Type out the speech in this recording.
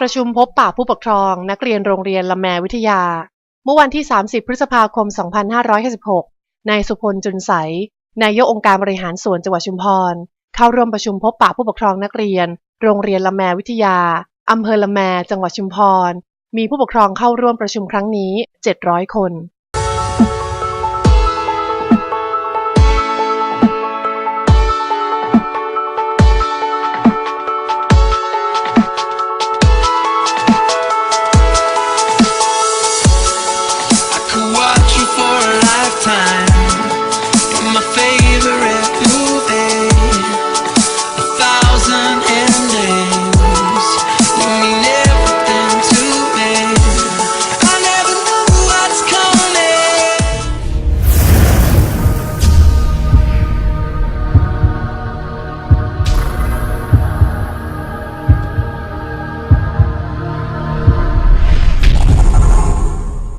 ประชุมพบปะผู้ปกครอง นักเรียนโรงเรียนละแมวิทยา เมื่อวันที่ 30 พฤษภาคม 2556 นายสุพลจุนใส นายกองค์การบริหารส่วนจังหวัดชุมพร เข้าร่วมประชุมพบปะผู้ปกครองนักเรียน โรงเรียนละแมวิทยา อำเภอละแม จังหวัดชุมพร มีผู้ปกครองเข้าร่วมประชุมครั้งนี้ 700 คน